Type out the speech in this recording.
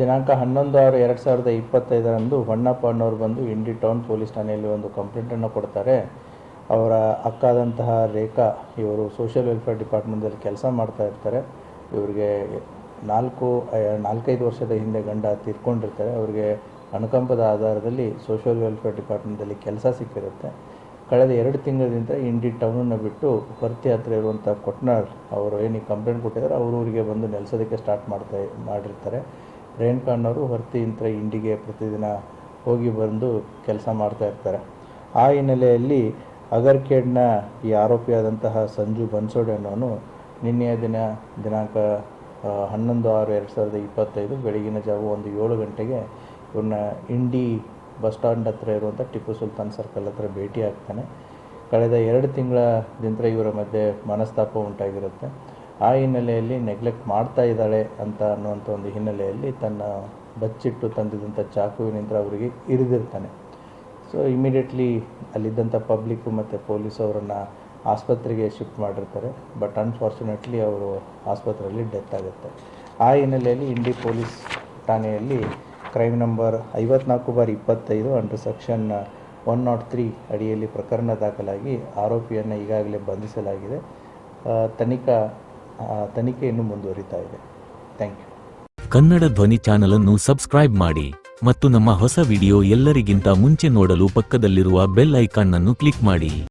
ದಿನಾಂಕ ಹನ್ನೊಂದು ಆರು ಎರಡು ಸಾವಿರದ ಇಪ್ಪತ್ತೈದರಂದು ಹೊನ್ನಪ್ಪ ಅನ್ನೋರು ಬಂದು ಇಂಡಿ ಟೌನ್ ಪೊಲೀಸ್ ಠಾಣೆಯಲ್ಲಿ ಒಂದು ಕಂಪ್ಲೇಂಟನ್ನು ಕೊಡ್ತಾರೆ. ಅವರ ಅಕ್ಕಾದಂತಹ ರೇಖಾ ಇವರು ಸೋಷಿಯಲ್ ವೆಲ್ಫೇರ್ ಡಿಪಾರ್ಟ್ಮೆಂಟಲ್ಲಿ ಕೆಲಸ ಮಾಡ್ತಾ ಇರ್ತಾರೆ. ಇವರಿಗೆ ನಾಲ್ಕು ನಾಲ್ಕೈದು ವರ್ಷದ ಹಿಂದೆ ಗಂಡ ತೀರ್ಕೊಂಡಿರ್ತಾರೆ. ಅವರಿಗೆ ಅನುಕಂಪದ ಆಧಾರದಲ್ಲಿ ಸೋಷಿಯಲ್ ವೆಲ್ಫೇರ್ ಡಿಪಾರ್ಟ್ಮೆಂಟಲ್ಲಿ ಕೆಲಸ ಸಿಕ್ಕಿರುತ್ತೆ. ಕಳೆದ ಎರಡು ತಿಂಗಳಿಂದ ಇಂಡಿ ಟೌನನ್ನು ಬಿಟ್ಟು ಹೊರತಿ ಹತ್ರ ಇರುವಂಥ ಕೊಟ್ನಾಳ್ ಅವರು ಏನು ಕಂಪ್ಲೇಂಟ್ ಕೊಟ್ಟಿದ್ದಾರೆ, ಅವರು ಊರಿಗೆ ಬಂದು ನೆಲೆಸೋದಕ್ಕೆ ಸ್ಟಾರ್ಟ್ ಮಾಡ್ತಾ, ಮಾಡಿರ್ತಾರೆ. ರೇಣುಕಾ ಅನ್ನೋರು ಇಂಥ ಇಂಡಿಗೆ ಪ್ರತಿದಿನ ಹೋಗಿ ಬಂದು ಕೆಲಸ ಮಾಡ್ತಾ ಇರ್ತಾರೆ. ಆ ಹಿನ್ನೆಲೆಯಲ್ಲಿ ಅಗರ್ಕೇಡ್ನ ಈ ಆರೋಪಿಯಾದಂತಹ ಸಂಜು ಬನ್ಸೋಡೆ ಅನ್ನೋನು ನಿನ್ನೆಯ ದಿನ ದಿನಾಂಕ ಹನ್ನೊಂದು ಆರು ಎರಡು ಸಾವಿರದ ಇಪ್ಪತ್ತೈದು ಬೆಳಗಿನ ಜಾವ ಒಂದು ಏಳು ಗಂಟೆಗೆ ಇವನ್ನ ಇಂಡಿ ಬಸ್ ಸ್ಟ್ಯಾಂಡ್ ಹತ್ರ ಇರುವಂಥ ಟಿಪ್ಪು ಸುಲ್ತಾನ್ ಸರ್ಕಲ್ ಹತ್ರ ಭೇಟಿ ಆಗ್ತಾನೆ. ಕಳೆದ ಎರಡು ತಿಂಗಳದಿಂದ ಇವರ ಮಧ್ಯೆ ಮನಸ್ತಾಪ ಉಂಟಾಗಿರುತ್ತೆ. ಆ ಹಿನ್ನೆಲೆಯಲ್ಲಿ ನೆಗ್ಲೆಕ್ಟ್ ಮಾಡ್ತಾ ಇದ್ದಾಳೆ ಅಂತ ಅನ್ನುವಂಥ ಒಂದು ಹಿನ್ನೆಲೆಯಲ್ಲಿ ತನ್ನ ಬಚ್ಚಿಟ್ಟು ತಂದಿದ್ದಂಥ ಚಾಕುವಿನಿಂದ ಅವರಿಗೆ ಇರಿದಿರ್ತಾನೆ. ಸೊ ಇಮಿಡಿಯೇಟ್ಲಿ ಅಲ್ಲಿದ್ದಂಥ ಪಬ್ಲಿಕ್ಕು ಮತ್ತು ಪೊಲೀಸ್ ಅವರನ್ನು ಆಸ್ಪತ್ರೆಗೆ ಶಿಫ್ಟ್ ಮಾಡಿರ್ತಾರೆ. ಬಟ್ ಅನ್ಫಾರ್ಚುನೇಟ್ಲಿ ಅವರು ಆಸ್ಪತ್ರೆಯಲ್ಲಿ ಡೆತ್ ಆಗುತ್ತೆ. ಆ ಹಿನ್ನೆಲೆಯಲ್ಲಿ ಇಂಡಿ ಪೊಲೀಸ್ ಠಾಣೆಯಲ್ಲಿ ಕ್ರೈಮ್ ನಂಬರ್ ಐವತ್ನಾಲ್ಕು ಬಾರ್ ಇಪ್ಪತ್ತೈದು under section one nought three ಅಡಿಯಲ್ಲಿ ಪ್ರಕರಣ ದಾಖಲಾಗಿ ಆರೋಪಿಯನ್ನು ಈಗಾಗಲೇ ಬಂಧಿಸಲಾಗಿದೆ. ತನಿಖಾ ತನಿಖೆ ಇನ್ನೂ ಮುಂದುವರಿತಾ ಇದೆ. ಥ್ಯಾಂಕ್ ಯು ಕನ್ನಡ ಧ್ವನಿ ಚಾನಲ್ ಅನ್ನು ಸಬ್ಸ್ಕ್ರೈಬ್ ಮಾಡಿ ಮತ್ತು ನಮ್ಮ ಹೊಸ ವಿಡಿಯೋ ಎಲ್ಲರಿಗಿಂತ ಮುಂಚೆ ನೋಡಲು ಪಕ್ಕದಲ್ಲಿರುವ ಬೆಲ್ ಐಕಾನ್ ಅನ್ನು ಕ್ಲಿಕ್ ಮಾಡಿ.